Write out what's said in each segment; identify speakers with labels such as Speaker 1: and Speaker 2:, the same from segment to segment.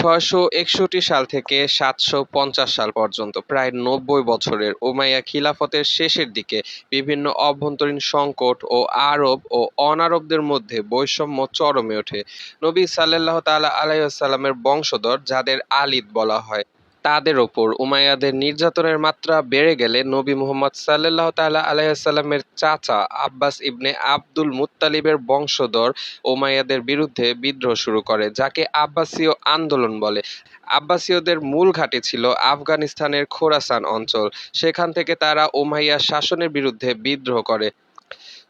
Speaker 1: ছয়শো একষট্টি সাল থেকে সাতশো পঞ্চাশ সাল পর্যন্ত, প্রায় নব্বই বছরের উমাইয়া খিলাফতের শেষের দিকে বিভিন্ন অভ্যন্তরীণ সংকট ও আরব ও অনারবদের মধ্যে বৈষম্য চরমে ওঠে। নবী সাল্লাল্লাহ তাআলা আলাইসাল্লামের বংশধর, যাদের আলিদ বলা হয়। তাদের ওপর উমাইয়াদের নির্যাতনের মাত্রা বেড়ে গেলে নবী মুহাম্মদ সাল্লাল্লাহ তাআলা আলাইসাল্লামের চাচা আব্বাস ইবনে আব্দুল মুত্তালিবের বংশধর উমাইয়াদের বিরুদ্ধে বিদ্রোহ শুরু করে, যাকে আব্বাসীয় আন্দোলন বলে। আব্বাসীয়দের মূল ঘাঁটি ছিল আফগানিস্তানের খোরাসান অঞ্চল। সেখান থেকে তারা উমাইয়া শাসনের বিরুদ্ধে বিদ্রোহ করে।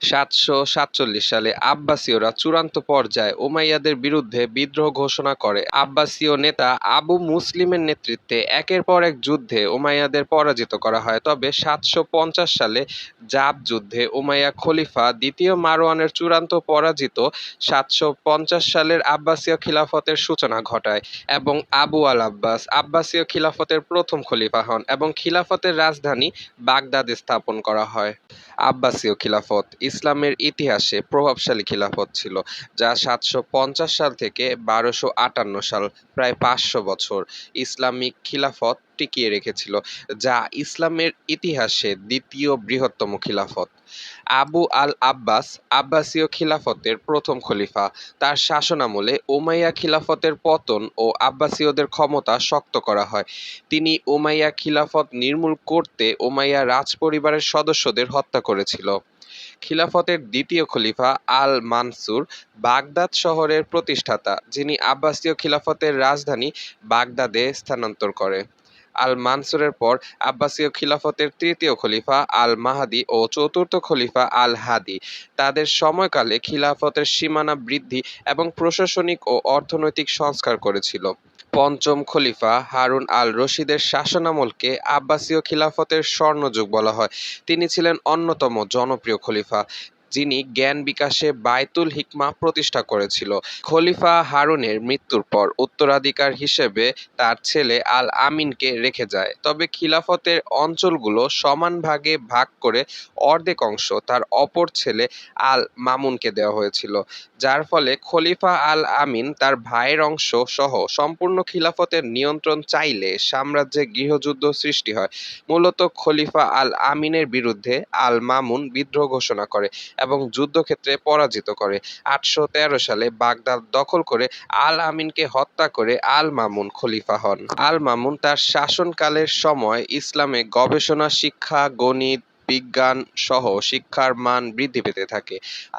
Speaker 1: সাতশো সাতচল্লিশ সালে আব্বাসীয়রা চূড়ান্ত পর্যায়ে উমাইয়াদের বিরুদ্ধে বিদ্রোহ ঘোষণা করে। আব্বাসীয় নেতা আবু মুসলিমের নেতৃত্বে একের পর এক যুদ্ধে উমাইয়াদের পরাজিত করা হয়। তবে সাতশো পঞ্চাশ সালে জাব যুদ্ধে উমাইয়া খলিফা দ্বিতীয় মারওয়ানের চূড়ান্ত পরাজিত সাতশো পঞ্চাশ সালের আব্বাসীয় খিলাফতের সূচনা ঘটায় এবং আবু আল আব্বাস আব্বাসীয় খিলাফতের প্রথম খলিফা হন এবং খিলাফতের রাজধানী বাগদাদে স্থাপন করা হয়। আব্বাসীয় খিলাফত, ইসলামের ইতিহাসে প্রভাবশালী খিলাফত ছিল, যা সাতশো পঞ্চাশ সাল থেকে বারোশো আটান্ন সাল, প্রায় পাঁচশো বছর ইসলামিক খিলাফত টিকিয়ে রেখেছিল, যা ইসলামের ইতিহাসে দ্বিতীয় বৃহত্তম খিলাফত। আবু আল আব্বাস আব্বাসীয় খিলাফতের প্রথম খলিফা। তার শাসনামলে উমাইয়া খিলাফতের পতন ও আব্বাসীয়দের ক্ষমতা শক্ত করা হয়। তিনি উমাইয়া খিলাফত নির্মূল করতে উমাইয়া রাজপরিবারের সদস্যদের হত্যা করেছিল। খিলাফতের দ্বিতীয় খলিফা আল মানসুর বাগদাদ শহরের প্রতিষ্ঠাতা, যিনি আব্বাসীয় খিলাফতের রাজধানী বাগদাদে স্থানান্তর করে। আল মানসুরের পর আব্বাসীয় খিলাফতের তৃতীয় খলিফা আল মাহাদি ও চতুর্থ খলিফা আল হাদি তাদের সময়কালে খিলাফতের সীমানা বৃদ্ধি এবং প্রশাসনিক ও অর্থনৈতিক সংস্কার করেছিল। পঞ্চম খলিফা হারুন আল রশিদের শাসনামলকে আব্বাসীয় খিলাফতের স্বর্ণযুগ বলা হয়। তিনি ছিলেন অন্যতম জনপ্রিয় খলিফা। যিনি জ্ঞান বিকাশে বায়তুল হিকমা প্রতিষ্ঠা করেছিল। খলিফা হারুনের মৃত্যুর পর উত্তরাধিকার হিসেবে তার ছেলে আল আমিনকে রেখে যায়। তবে খিলাফতের অঞ্চলগুলো সমান ভাগে ভাগ করে অর্ধেক অংশ তার অপর ছেলে আল মামুনকে দেওয়া হয়েছিল। যার ফলে খলিফা আল আমিন তার ভাইয়ের অংশ সহ সম্পূর্ণ খিলাফতের নিয়ন্ত্রণ চাইলে সাম্রাজ্যে গৃহযুদ্ধ সৃষ্টি হয়। মূলত খলিফা আল আমিনের বিরুদ্ধে আল মামুন বিদ্রোহ ঘোষণা করে। এবং যুদ্ধক্ষেত্রে পরাজিত করে। আটশো তেরো সালে বাগদাদ দখল করে আল আমিনকে হত্যা করে আল মামুন খলিফা হন। আল মামুন তার শাসনকালের সময় ইসলামে গবেষণা, শিক্ষা, গণিত, বিজ্ঞান সহ শিক্ষার মান বৃদ্ধি পেতে থাকে।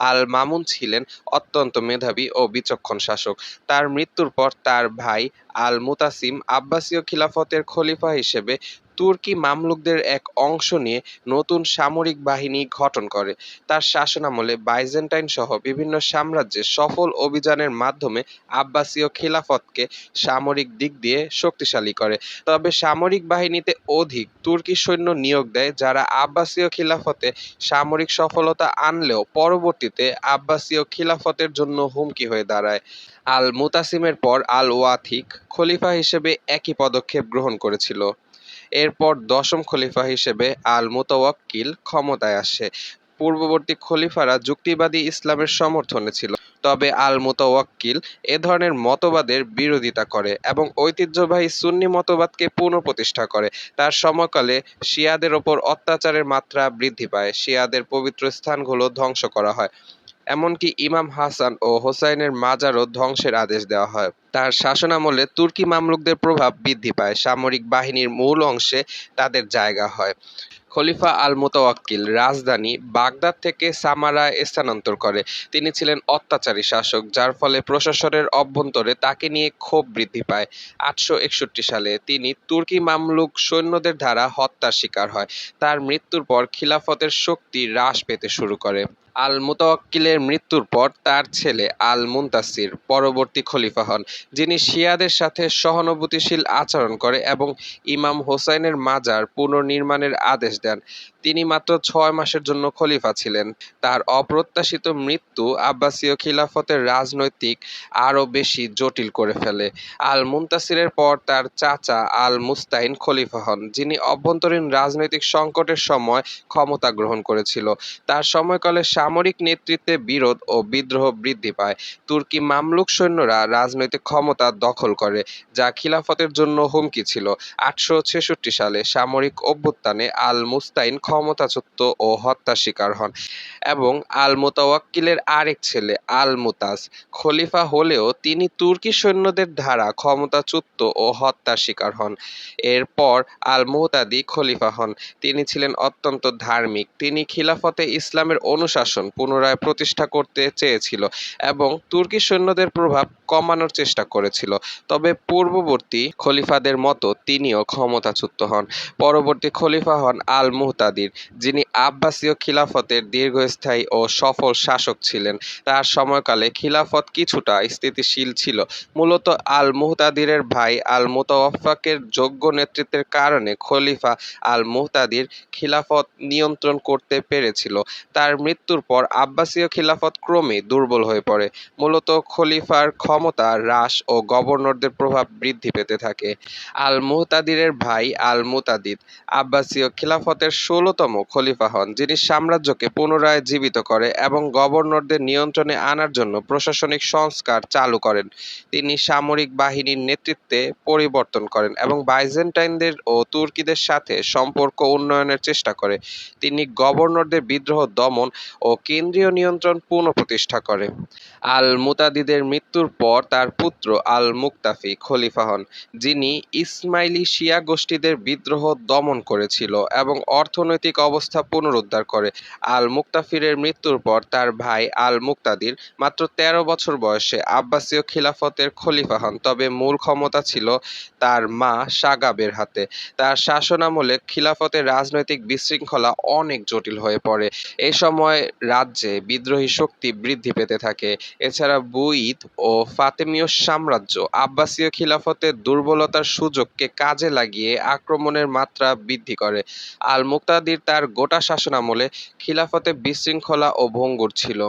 Speaker 1: আল মামুন ছিলেন অত্যন্ত মেধাবী ও বিচক্ষণ শাসক। তার মৃত্যুর পর তার ভাই আল মুতাসিম আব্বাসীয় খিলাফতের খলিফা হিসেবে তুর্কি মামলুকদের এক অংশ নিয়ে নতুন সামরিক বাহিনী গঠন করে। তার শাসনামলে বাইজেন্টাইন সহ বিভিন্ন সাম্রাজ্যে সফল অভিযানের মাধ্যমে আব্বাসীয় খিলাফতকে সামরিক দিক দিয়ে শক্তিশালী করে। তবে সামরিক বাহিনীতে অধিক তুর্কি সৈন্য নিয়োগ দেয় যারা আব্বাসীয় খিলাফতে সামরিক সফলতা আনলেও পরবর্তীতে আব্বাসীয় খিলাফতের জন্য হুমকি হয়ে দাঁড়ায়। আল মুতাসিমের পর আল ওয়াথিক খলিফা হিসেবে একই পদক্ষেপ গ্রহণ করেছিল। এরপর দশম খলিফা হিসেবে আল মুতাওয়াক্কিল ক্ষমতায় আসে। পূর্ববর্তী খলিফারা যুক্তিবাদী ইসলামের সমর্থনে ছিল, তবে আল মুতাওয়াক্কিল এ ধরনের মতবাদের বিরোধিতা করে এবং ঐতিহ্যবাহী সুন্নি মতবাদকে পুনঃপ্রতিষ্ঠা করে। তার সময়কালে শিয়াদের ওপর অত্যাচারের মাত্রা বৃদ্ধি পায়। শিয়াদের পবিত্র স্থানগুলো ধ্বংস করা হয়। এমনকি ইমাম হাসান ও হোসাইনের মাজারও ধ্বংসের আদেশ দেওয়া হয়। তার শাসনামলে তুর্কি মামলুকদের প্রভাব বৃদ্ধি পায়। সামরিক বাহিনীর মূল অংশে তাদের জায়গা হয়। খলিফা আল মুতাওয়াক্কিল রাজধানী বাগদাদ থেকে সামারায় স্থানান্তর করে। তিনি ছিলেন অত্যাচারী শাসক, যার ফলে প্রশাসনের অভ্যন্তরে তাকে নিয়ে ক্ষোভ বৃদ্ধি পায়। আটশো একষট্টি সালে তিনি তুর্কি মামলুক সৈন্যদের দ্বারা হত্যার শিকার হয়। তার মৃত্যুর পর খিলাফতের শক্তি হ্রাস পেতে শুরু করে। আল মুতাওয়াক্কিলের মৃত্যুর পর তার ছেলে আল মুনতাসির পরবর্তী খলিফা হন, যিনি শিয়াদের সাথে সহানুভূতিশীল আচরণ করে এবং ইমাম হোসাইনের মাজার পুনর্নির্মাণের আদেশ দেন। তিনি মাত্র ছয় মাসের জন্য খলিফা ছিলেন। তার অপ্রত্যাশিত মৃত্যু আব্বাসীয় খিলাফতের রাজনৈতিক আরও বেশি জটিল করে ফেলে। আল মুনতাসিরের পর তার চাচা আল মুস্তাইন খলিফা হন, যিনি অভ্যন্তরীণ রাজনৈতিক সংকটের সময় ক্ষমতা গ্রহণ করেছিল। তার সময়কালে সামরিক নেতৃত্বে বিরোধ ও বিদ্রোহ বৃদ্ধি পায়। তুর্কি মামলুক সৈন্যরা রাজনৈতিক ক্ষমতা দখল করে, যা খিলাফতের জন্য হুমকি ছিল। আটশো ছেষট্টি সালে সামরিক অভ্যুত্থানে আল মুস্তাইন ক্ষমতাচ্যুত ও হত্যার শিকার হন এবং আল মোতাওয়াক্কিলের আরেক ছেলে আল মুতাজ খলিফা হলেও তিনি তুর্কি সৈন্যদের দ্বারা ক্ষমতাচ্যুত ও হত্যার শিকার হন। এরপর আল মুহতাদি খলিফা হন। তিনি ছিলেন অত্যন্ত ধার্মিক। তিনি খিলাফতে ইসলামের অনুশাসন পুনরায় প্রতিষ্ঠা করতে চেয়েছিল এবং তুর্কি সৈন্যদের প্রভাব কমানোর চেষ্টা করেছিল। তবে পূর্ববর্তী খলিফাদের মতো তিনিও ক্ষমতাচ্যুত হন। পরবর্তী খলিফা হন আল মুহতাদির যিনি আব্বাসীয় খিলাফতের দীর্ঘস্থায়ী ও সফল শাসক ছিলেন। তার সময়কালে খিলাফত কিছুটা স্থিতিশীল ছিল। মূলত আল মুহতাদিরের ভাই আল মুতাওয়াফাকের যোগ্য নেতৃত্বের কারণে খলিফা আল মুহতাদির খিলাফত নিয়ন্ত্রণ করতে পেরেছিল। তার মৃত্যুর পর আব্বাসীয় খিলাফত ক্রমে দুর্বল হয়ে পড়ে। মূলত খলিফার ক্ষমতা হ্রাস ও গভর্নরদের প্রভাব বৃদ্ধি পেতে থাকে। আল মুহতাদিরের ভাই আল মুতাদিদ আব্বাসীয় খিলাফতের ষোলোতম খলিফা হন, যিনি সাম্রাজ্যকে পুনরায় জীবিত করে এবং গভর্নরদের নিয়ন্ত্রণে আনার জন্য প্রশাসনিক সংস্কার চালু করেন। তিনি সামরিক বাহিনীর নেতৃত্বে পরিবর্তন করেন এবং বাইজেন্টাইনদের ও তুর্কিদের সাথে সম্পর্ক উন্নয়নের চেষ্টা করে। তিনি গভর্নরদের বিদ্রোহ দমন ও কেন্দ্রীয় নিয়ন্ত্রণ পুনঃপ্রতিষ্ঠা করে। আল মুতাদিদের মৃত্যুর পর তার পুত্র আল মুক্তাফি খলিফা হন, যিনি ইসমাইলি শিয়া গোষ্ঠীদের বিদ্রোহ দমন করেছিল এবং অর্থনৈতিক অবস্থা পুনরুদ্ধার করে। আল মুক্তাফিরের মৃত্যুর পর তার ভাই আল মুক্তাদির মাত্র তেরো বছর বয়সে আব্বাসীয় খিলাফতের খলিফা হন, তবে মূল ক্ষমতা ছিল তার মা সাগাবের হাতে। তার শাসনামলে খিলাফতের রাজনৈতিক বিশৃঙ্খলা অনেক জটিল হয়ে পড়ে। এ সময় রাজ্যে বিদ্রোহী শক্তি বৃদ্ধি পেতে থাকে। এছাড়া বুইদ ও ফাতেমীয় সাম্রাজ্য আব্বাসীয় খিলাফতের দুর্বলতার সুযোগকে কাজে লাগিয়ে আক্রমণের মাত্রা বৃদ্ধি করে। আল মুক্তাদির তার গোটা শাসনামলে খিলাফতে বিশৃঙ্খলা ও ভঙ্গুর ছিল।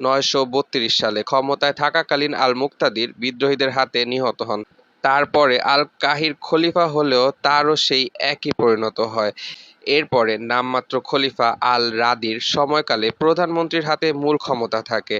Speaker 1: নয়শো বত্রিশ সালে ক্ষমতায় থাকাকালীন আল মুক্তাদির বিদ্রোহীদের হাতে নিহত হন। তারপরে আল কাহির খলিফা হলেও তারও সেই একই পরিণত হয়। এরপরে নামমাত্র খলিফা আল রাদির সময়কালে প্রধানমন্ত্রীর হাতে মূল ক্ষমতা থাকে।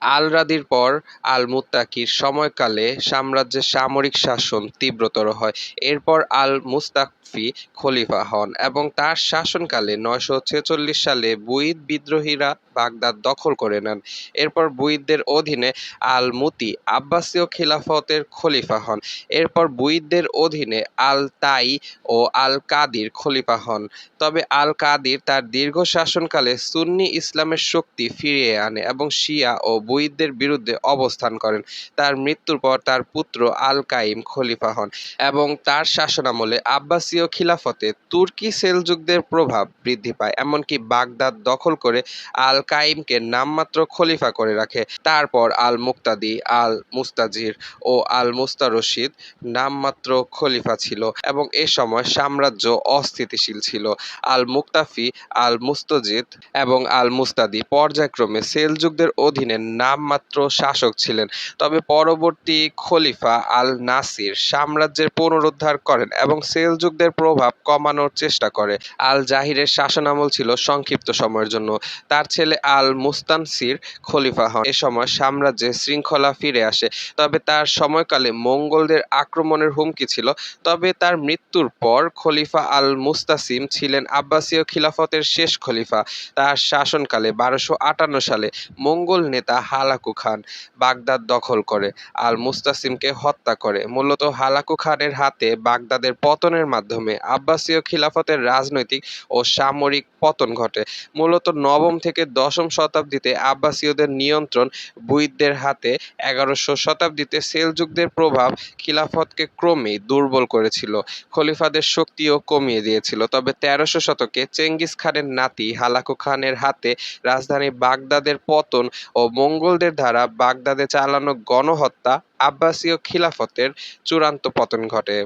Speaker 1: আল রাদির পর আল মুত্তাকির সময়কালে সাম্রাজ্যের সামরিক শাসন তীব্রতর হয়। এরপর আল মুস্তাকফি খলিফা হন এবং তার শাসনকালে নয়শো ছেচল্লিশ সালে বুইদ বিদ্রোহীরা বাগদাদ দখল করে নেন। এরপর বুইদদের অধীনে আল মুতি আব্বাসীয় খিলাফতের খলিফা হন। এরপর বুইদদের অধীনে আল তাই ও আল কাদির খলিফা হন। তবে আল কাদির তার দীর্ঘ শাসনকালে সুন্নি ইসলামের শক্তি ফিরিয়ে আনে এবং শিয়া ও বুইদদের বিরুদ্ধে অবস্থান করেন। তার মৃত্যুর পর তার পুত্র আল কাইম খলিফা হন এবং তার শাসনামলে আব্বাসীয় খিলাফতে তুর্কি সেলজুকদের প্রভাব বৃদ্ধি পায়। এমনকি বাগদাদ দখল করে আল কাইমকে নামমাত্র খলিফা করে রাখে। তারপর আল মুক্তাদি আল মুস্তাজির ও আল মুস্তারশিদ নামমাত্র খলিফা ছিল এবং এ সময় সাম্রাজ্য অস্থিতিশীল ছিল। আল মুক্তাফি আল মুস্তজিদ এবং আল মুস্তাদি পর্যায়ক্রমে সেলজুকদের অধীনে নামমাত্র শাসক ছিলেন। তবে পরবর্তী খলিফা আল নাসির সাম্রাজ্যের পুনরুদ্ধার করেন এবং সেলজুকদের প্রভাব কমানোর চেষ্টা করে। আল জাহিরের শাসনামল ছিল সংক্ষিপ্ত সময়ের জন্য। তার ছেলে আল মুস্তানসির খলিফা হন। এ সময় সাম্রাজ্যে শৃঙ্খলা ফিরে আসে। তবে তার সময়কালে মঙ্গলদের আক্রমণের হুমকি ছিল। তবে তার মৃত্যুর পর খলিফা আল মুস্তাসিম ছিলেন আব্বাসীয় খিলাফতের শেষ খলিফা। তার শাসনকালে বারোশো আটান্ন সালে মঙ্গল নেতা হালাকু খান বাগদাদ দখল করে। আল মুস্তাসিমকে হত্যা করে। মূলত হালাকু খানের হাতে বাগদাদের পতনের মাধ্যমে আব্বাসীয় খিলাফতের রাজনৈতিক ও সামরিক পতন ঘটে। মূলত নবম থেকে দশম শতাব্দীতে আব্বাসীয়দের নিয়ন্ত্রণ বুইদদের হাতে এগারোশো শতাব্দীতে সেলজুকদের প্রভাব খিলাফতকে ক্রমেই দুর্বল করেছিল। খলিফাদের শক্তিও কমিয়ে দিয়েছিল। তবে তেরোশো শতকে চেঙ্গিস খানের নাতি হালাকু খানের হাতে রাজধানী বাগদাদের পতন ও মঙ্গলদের দ্বারা বাগদাদে চালানো গণহত্যা আব্বাসীয় খিলাফতের চূড়ান্ত পতন ঘটে।